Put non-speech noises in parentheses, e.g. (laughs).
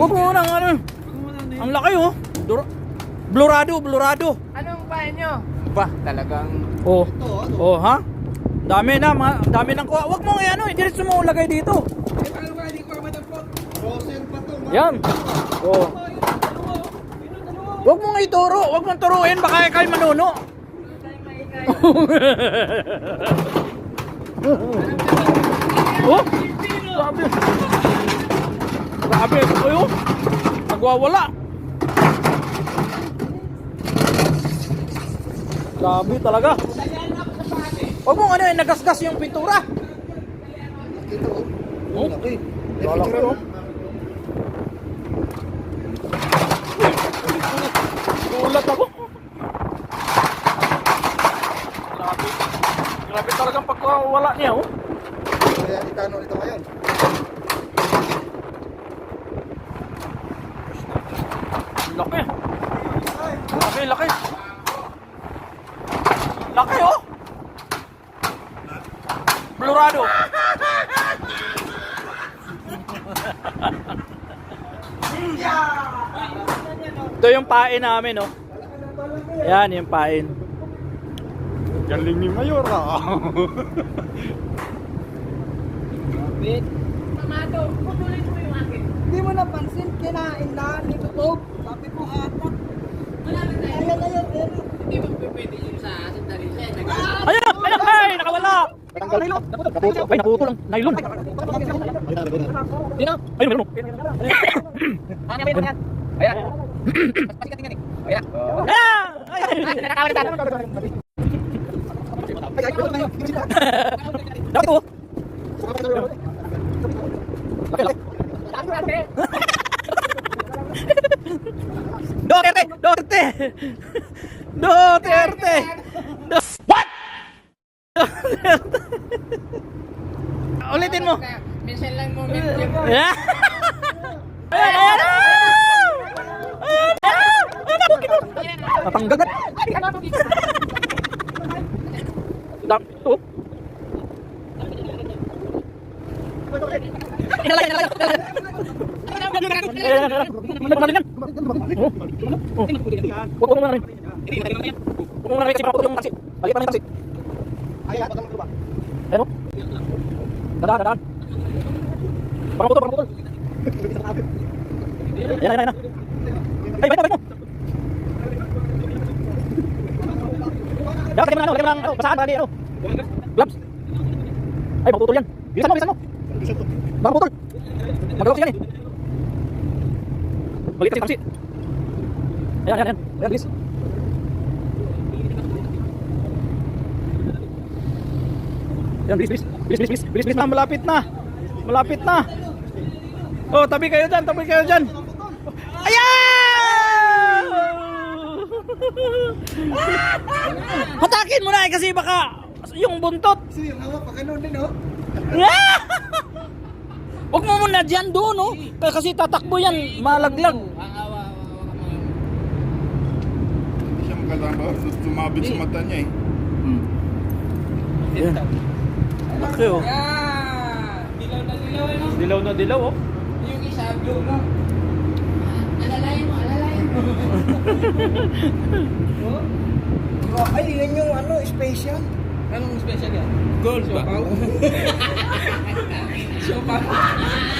Huwag mo nang ano. Ang laki oh. Dur blurado, blurado. Anong pain nyo? Ba, talagang... Oh. Oh, ha? Dami na, mga, dami nang kuha. Huwag mo nga ano, diretso mo lagay dito. Yan. Oh. Huwag mo nga ituro, huwag mong turuin, baka kayo manuno. (laughs) oh, grabe. Grabe, ayo. Nagwawala. Grabe talaga. Huwag mo ano, eh, nagasgas yung pintura. Oh, lalaki oh. Gulat ako. Grabe. Grabe talagang pagkawala niya oh. Kaya itano ito ngayon. Laki. Laki, laki. Laki oh. Blurado. Ito yung pain namin oh. Yan yung pain. Galing ni Mayor ah. Pamato, putulin mo yung akin. Hindi mo napansin, kinain na ni Tutog. Sabi ko hatak. Malapit na yun. Ayan, ayan, ayan. Hindi mo pwede yung sa sandali siya. Nag- Ayun, ayun, ay, nakawala. Ay, naputol ang nylon. Sino? Ayun, meron. Ano yan? Ayan. Eh. Ayan. Ah! Ay, ay, ay. Nakakawala tayo. Dapat ko. Laki, laki. Duterte! Duterte! Duterte! Mo. Minsan lang mo medyo. Ayan, (laughs) ayan! Ayan! Ayan! Natanggagat. Dam, ito. Inalay, Dadaan, dadaan. Parang putol, parang putol. Ayan, ayan, ayan. Ay, balik mo, balik mo. Dapat lagyan mo ano, lagyan mo ano, basahan para ano. Gloves. Ay, baka putol yan. Bilisan mo, bilisan mo. Baka putol. Mag-gloves yan eh. Balik kasi, taksi. Ayan, ayan, ayan. Ayan, bilis. Yan, bilis, bilis. Bilis, bilis, bilis. Bilis, bilis na. Malapit na. Malapit na. Oh, tabi kayo dyan. Tabi kayo dyan. Ayan! Hatakin mo na eh, kasi baka yung buntot. Kasi yung hawak pa ganun din oh. (laughs) Huwag mo muna dyan doon, no? Kasi tatakbo yan, malaglag. Ang awa, awa, awa. Hindi siya makasama. Sumabit sa mata niya eh. Laki, oh. Dilaw na dilaw ano? Dilaw na dilaw, oh. Yung isa, blue mo. Alalayan mo, alalayan mo. (laughs) Oh, ay, yan yung ano, special. Anong special yan? Gold ba? Siopaw. (laughs) (laughs)